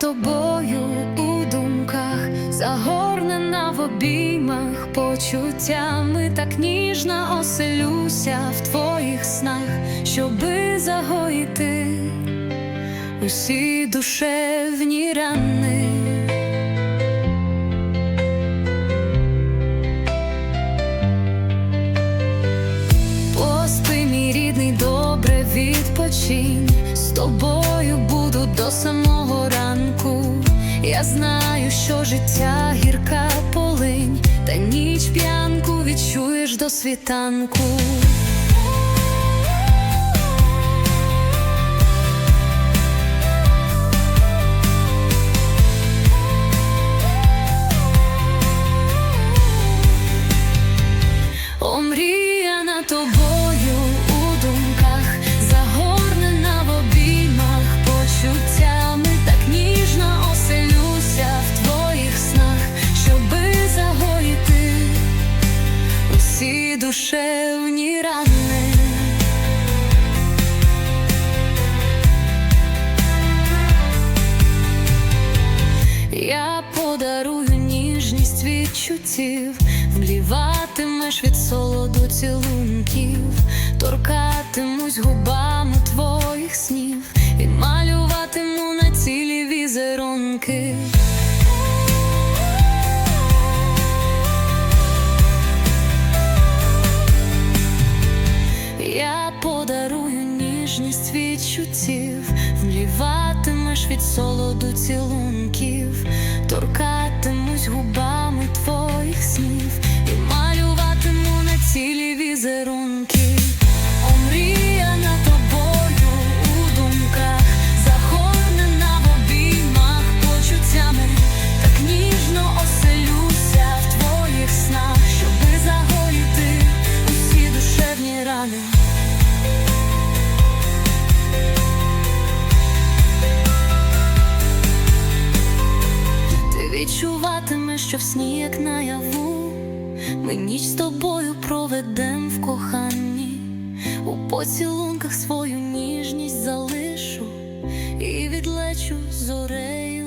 тобою у думках, загорнена в обіймах почуттями, так ніжно оселюся в твоїх снах, щоби загоїти усі душевні рани. Поспи, мій рідний, добре відпочинь. З тобою до самого ранку. Я знаю, що життя гірка полинь, та ніч п'янку відчуєш до світанку. Душевні рани. Я подарую ніжність відчуттів, вмліватимеш від солоду цілунків, торкатимусь губами твоїх снів, і малюватиму на цілі візерунки. Ніжність відчуттів, вмліватимеш від солоду цілунків, торкатимусь губами твоїх снів і малюватиму на цілі візерунки. Захоронена в обіймах почуттями, так ніжно оселюся відчуватимеш, що в сні, як наяву, ми ніч з тобою проведем в коханні, у поцілунках свою ніжність залишу і відлечу зорею